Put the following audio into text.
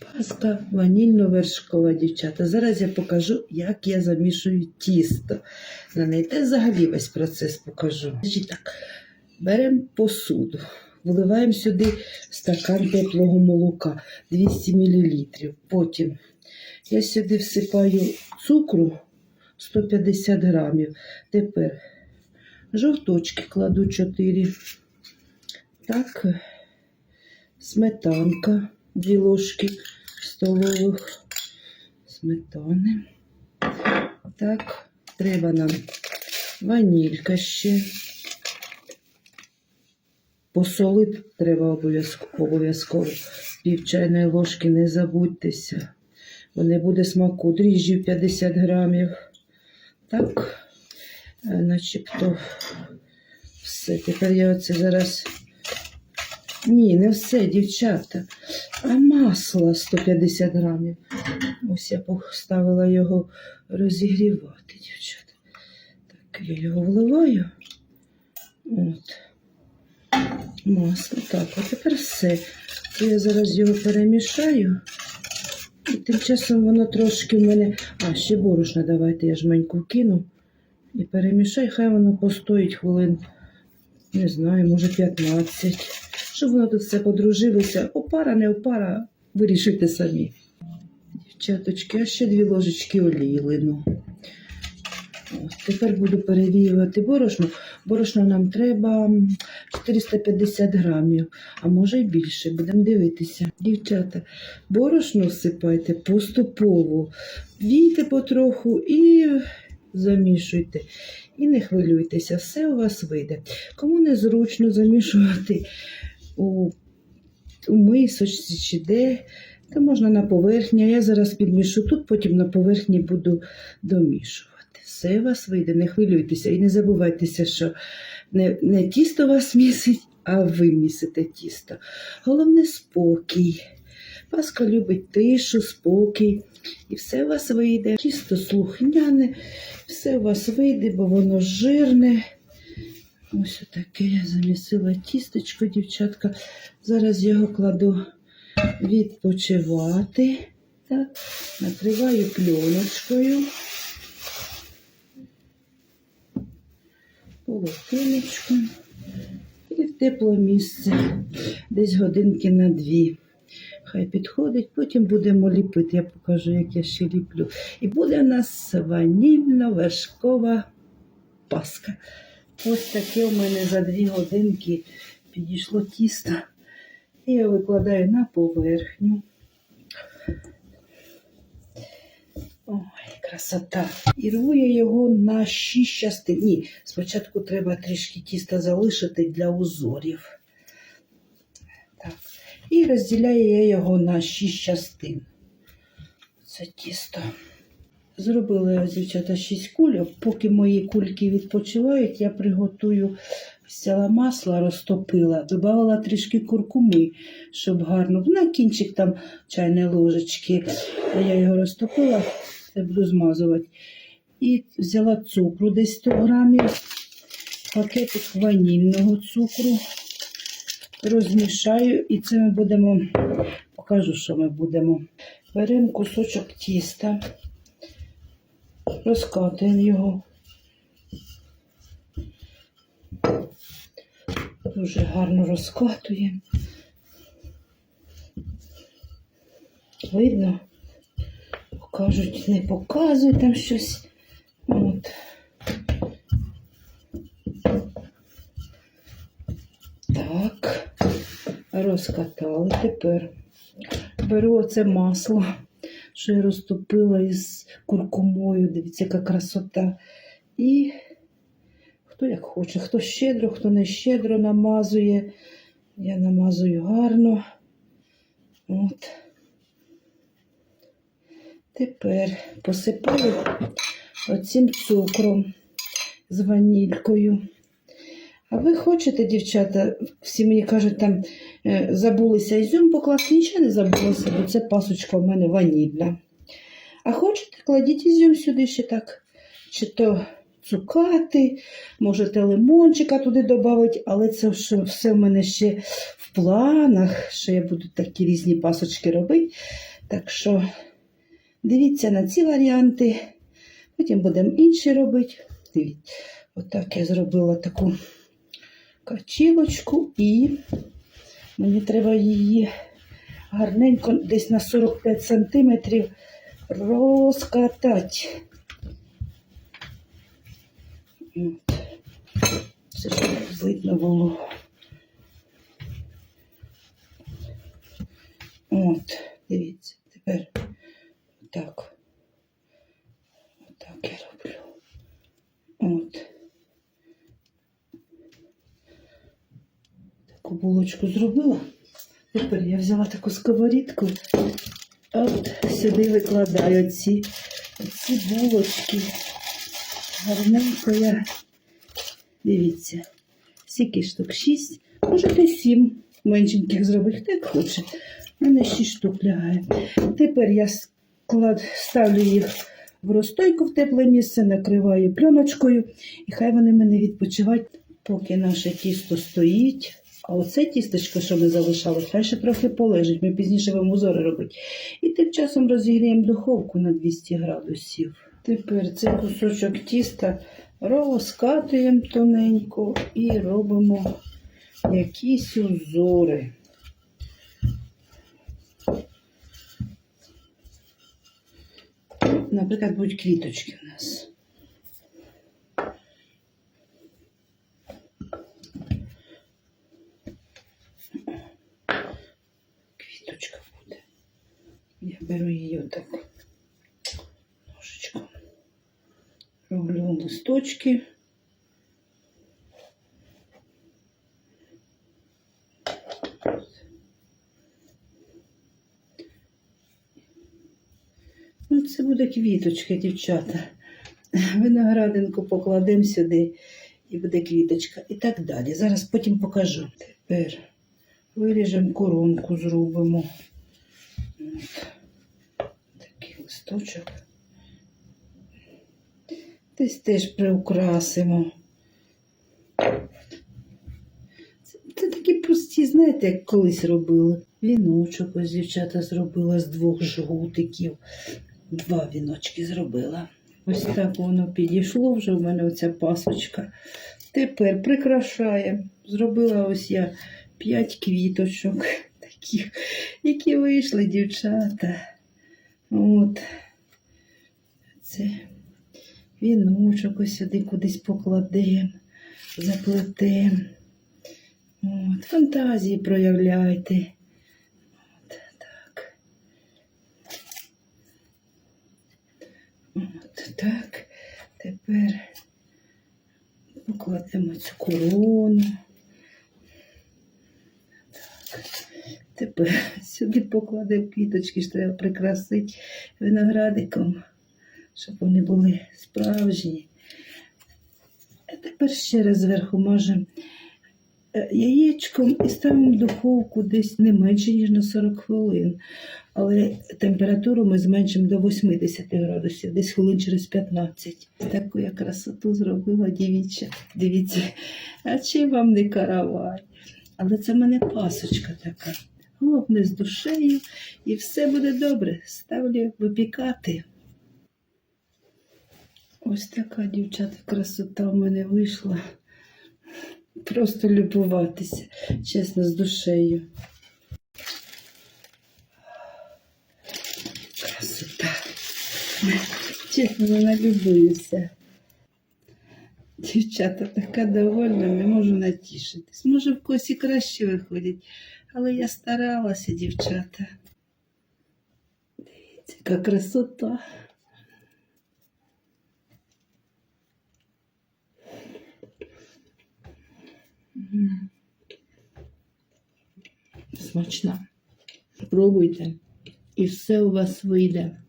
Паска ванільно-вершкова, дівчата. Зараз я покажу, як я замішую тісто. На неї те взагалі весь процес покажу. Значить так, беремо посуду, вливаємо сюди стакан теплого молока 200 мл. Потім я сюди всипаю цукру 150 грамів. Тепер жовточки кладу 4. Так, сметанка, 2 ложки столових сметани. Так, треба нам ванілька ще. Посолити треба обов'язково, обов'язково. Пів чайної ложки не забудьтеся. Бо не буде смаку. Дріжджів 50 грамів. Так, е, начебто все. Тепер я оце зараз. Ні, не все, дівчата. А масло 150 грамів. Ось я поставила його розігрівати, дівчата. Так, я його вливаю. От. Масло. Так, а тепер все. Я зараз його перемішаю. І тим часом воно трошки в мене. А, ще борошна давайте я жменьку кину. І перемішаю, хай воно постоїть хвилин, не знаю, може 15. Щоб воно тут все подружилося. Опара, не опара, вирішуйте самі. Дівчаточки, а ще дві ложечки олії лину. Ось, тепер буду перевіювати борошно. Борошно нам треба 450 грамів, а може й більше. Будемо дивитися. Дівчата, борошно всипайте поступово. Війте потроху і замішуйте. І не хвилюйтеся, все у вас вийде. Кому незручно замішувати у, у мисочці чи де, то можна на поверхні. А я зараз підмішу тут, потім на поверхні буду домішувати. Все у вас вийде, не хвилюйтеся і не забувайтеся, що не, не тісто вас місить, а ви місите тісто. Головне спокій. Паска любить тишу, спокій, і все у вас вийде. Тісто слухняне, все у вас вийде, бо воно жирне. Ось таке я замісила тістечко, дівчатка. Зараз його кладу відпочивати. Так, накриваю пленочкою. Полотенечко. І в тепле місце. Десь годинки на дві. Хай підходить, потім будемо ліпити. Я покажу, як я ще ліплю. І буде у нас ванільно-вершкова паска. Ось таке у мене за дві годинки підійшло тісто. І я викладаю на поверхню. Ой, красота. І рву я його на шість частин. Ні, спочатку треба трішки тіста залишити для узорів. Так. І розділяю я його на шість частин. Це тісто. Зробила я, дівчата, шість кульок. Поки мої кульки відпочивають, я приготую взяла масло, розтопила, додавала трішки куркуми, щоб гарно. На кінчик там чайної ложечки. Я його розтопила, це буду змазувати. І взяла цукру десь 100 грамів, пакетик ванільного цукру. Розмішаю, і це ми будемо, покажу, що ми будемо. Беремо кусочок тіста, розкатуємо його. Дуже гарно розкатуємо. Видно, покажуть, не показуй там щось. От. Так, розкатали. Тепер беру оце масло, що я розтопила із куркумою. Дивіться, яка красота. І хто як хоче, хто щедро, хто не щедро намазує. Я намазую гарно. От. Тепер посипаю оцим цукром з ванількою. А ви хочете, дівчата, всі мені кажуть, там е, забулися ізюм покласти, нічого не забулося, бо це пасочка в мене ванільна. А хочете, кладіть ізюм сюди ще так. Чи то цукати, можете лимончика туди додати, але це все, в мене ще в планах, що я буду такі різні пасочки робити. Так що дивіться на ці варіанти. Потім будемо інші робити. Дивіться, отак я зробила таку качілочку і мені треба її гарненько десь на 45 сантиметрів розкатати. Це щоб видно було. От, дивіться, тепер так. Отак я роблю. От. Таку булочку зробила. Тепер я взяла таку сковорідку. От сюди викладаю ці, ці булочки. Гарненько я. Дивіться, скільки штук? Шість, можете сім меншеньких зробити, хто як хоче. У мене шість штук лягає. Тепер я склад, ставлю їх в розстойку в тепле місце, накриваю пленочкою, і хай вони мене відпочивають, поки наше тісто стоїть. А оце тістечко, що ми залишали, хай ще трохи полежить. Ми пізніше будемо узори робити. І тим часом розігріємо духовку на 200 градусів. Тепер цей кусочок тіста розкатуємо тоненько і робимо якісь узори. Наприклад, будуть квіточки у нас. Квіточка буде. Я беру її отак ножичком. Роблю листочки. Ну, це буде квіточка, дівчата. Виноградинку покладемо сюди і буде квіточка. І так далі. Зараз потім покажу. Тепер виріжемо коронку, зробимо. От. Такий листочок. Десь теж приукрасимо. Це, це такі прості, знаєте, як колись робили. Віночок ось дівчата зробила з двох жгутиків. Два віночки зробила. Ось так воно підійшло вже в мене оця пасочка. Тепер прикрашаємо. Зробила ось я п'ять квіточок, таких, які вийшли, дівчата. От. Це віночок ось сюди кудись покладемо, заплетемо. От. Фантазії проявляйте. От так. От так. Тепер покладемо цю корону. Тепер сюди покладемо квіточки, що треба прикрасити виноградиком, щоб вони були справжні. А тепер ще раз зверху мажемо е, яєчком і ставимо в духовку десь не менше, ніж на 40 хвилин. Але температуру ми зменшимо до 80 градусів, десь хвилин через 15. Таку я красоту зробила, дівіча. Дивіться, а чи вам не каравай? Але це в мене пасочка така. Головне з душею, і все буде добре. Ставлю випікати. Ось така дівчата красота в мене вийшла. Просто любуватися, чесно, з душею. Красота. Чесно, не налюбуюся. Дівчата така довольна, не можу натішитись. Може, в когось і краще виходить, але я старалася, дівчата. Дивіться, яка красота. Смачна. Пробуйте, і все у вас вийде.